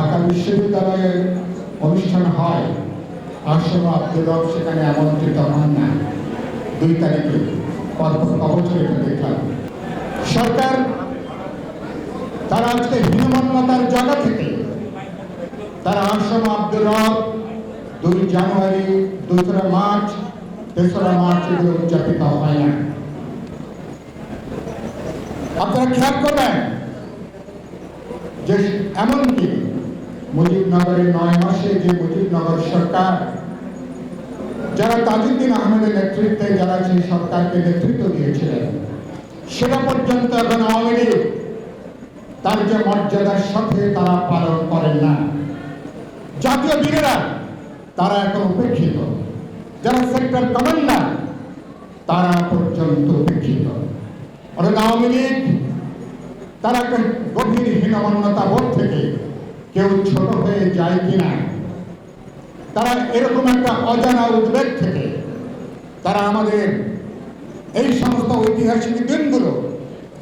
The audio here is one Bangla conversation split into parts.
ঢাকা বিশ্ববিদ্যালয়ের অনুষ্ঠান হয় আসম আব্দুল রব সেখানে আমন্ত্রিত হন না। দুই তারিখে পরপর দেখলাম। সরকার তারা আজকে জায়গা থেকে তারা আব্দুল রব দুই জানুয়ারি দোসরা মার্চ, তেসরা মার্চ এগুলো উদযাপিত হয় না। আপনারা খেয়াল করবেন যে এমনকি মুজিবনগরের নয় মাসে যে মুজিবনগর সরকার, যারা তাজউদ্দিন আহমেদের নেতৃত্বে যারা সেই সরকারকে নেতৃত্ব দিয়েছিলেন, সেটা পর্যন্ত এখন আওয়ামী লীগ তার যে মর্যাদার সাথে তারা পালন করেন না। জাতীয় বীরেরা, তারা এখন উপেক্ষিত। যারা সেক্টর কমান্ডার, তারা পর্যন্ত উপেক্ষিত। আওয়ামী লীগ, তারা একটা গভীর বোধ কেউ ছোট হয়ে যায় কিনা? তারা এরকম একটা অজানা উদ্বেগ থেকে তারা আমাদের এই সমস্ত ঐতিহাসিক দিনগুলো,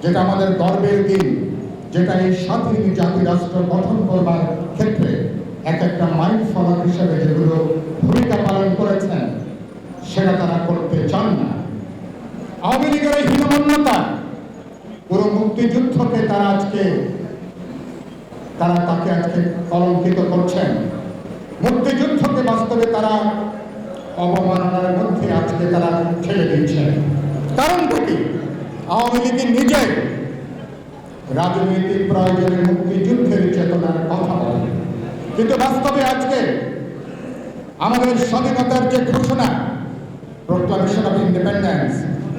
যেটা আমাদের গর্বের দিন, যেটা এই স্বাধীন জাতি রাষ্ট্র গঠন করবার ক্ষেত্রে এক একটা মাইল ফলক হিসেবে যেগুলো ভূমিকা পালন করেছেন, সেটা তারা করতে চান না। আওয়ামী লীগের এই হীনমন্যতা, পুরো মুক্তিযুদ্ধকে তারা আজকে তারা তাকে আজকে কলঙ্কিত করছেন। মুক্তিযুদ্ধকে বাস্তবে তারা অবমাননার মধ্যে আজকে তারা ঠেলে দিচ্ছেন কারণ কি? আওয়ামী লীগ নিজে রাজনৈতিক প্রয়োজনে মুক্তিযুদ্ধের চেতনার কথা বলে। কিন্তু বাস্তবে আজকে আমাদের স্বাধীনতার যে ঘোষণা প্রোক্লামেশন অফ ইন্ডিপেন্ডেন্স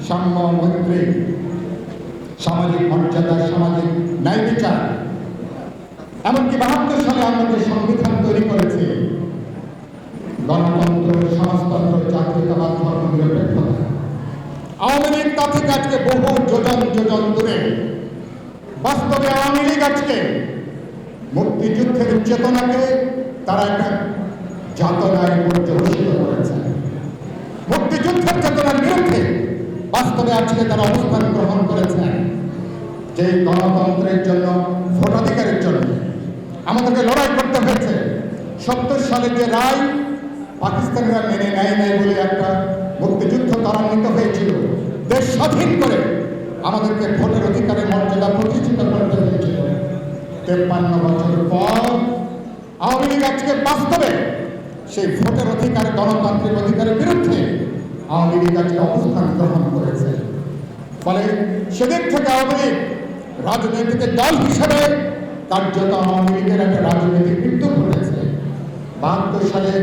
সাম্য মৈত্রী সামাজিক মর্যাদা এমনকি বাহাত্তর সালে আমরা যে সংবিধান তৈরি করেছি। গণতন্ত্র, সমাজতন্ত্র, জাতীয়তাবাদ ধর্ম নিরপেক্ষতা আওয়ামী লীগ তা থেকে আজকে বহু যোজন যোজন দূরে বাস্তবে আওয়ামী লীগ আজকে মুক্তিযুদ্ধের চেতনাকে তারা একটা যাতনায় পর্যবসিত করেছে। মুক্তিযুদ্ধের চেতনার বিরুদ্ধে বাস্তবে আজকে তারা অবস্থান গ্রহণ করেছেন যে গণতন্ত্রের জন্য, ভোটাধিকারের জন্য আমাদেরকে লড়াই করতে হয়েছে। সত্তর সালের যে রায় পাকিস্তানিরা মেনে নেয় নাই বলে একটা মুক্তিযুদ্ধ ত্বরান্বিত হয়েছিল। দেশ স্বাধীন করে আমাদেরকে ভোটের অধিকারের মর্যাদা প্রতিষ্ঠিত করতে হয়েছিল। তেপ্পান্ন বছর পর আওয়ামী লীগ আজকে বাস্তবে সেই ভোটের অধিকার, গণতান্ত্রিক অধিকারের বিরুদ্ধে আওয়ামী লীগ আজকে অবস্থান গ্রহণ করেছে। ফলে সেদিক থেকে আওয়ামী লীগ রাজনৈতিক দল হিসেবে কার্যত আওয়ামী লীগের একটা রাজনৈতিক মৃত্যু ঘটেছে। বাহাত্তর সালে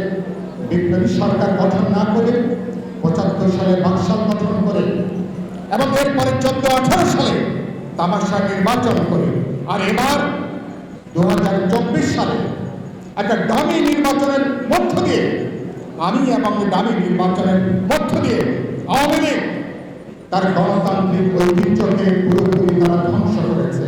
বিপ্লবী সরকার গঠন না করে, পঁচাত্তর সালে বাকশাল গঠন করে এবং এরপরে চোদ্দ আঠারো সালে তামাশা নির্বাচন করে। আর এবার দু হাজার চব্বিশ সালে একটা দামি নির্বাচনের মধ্য দিয়ে, আমি এবং দামি নির্বাচনের মধ্য দিয়ে আওয়ামী লীগ তার গণতান্ত্রিক ঐতিহ্যকে পুরোপুরি তারা ধ্বংস করেছে।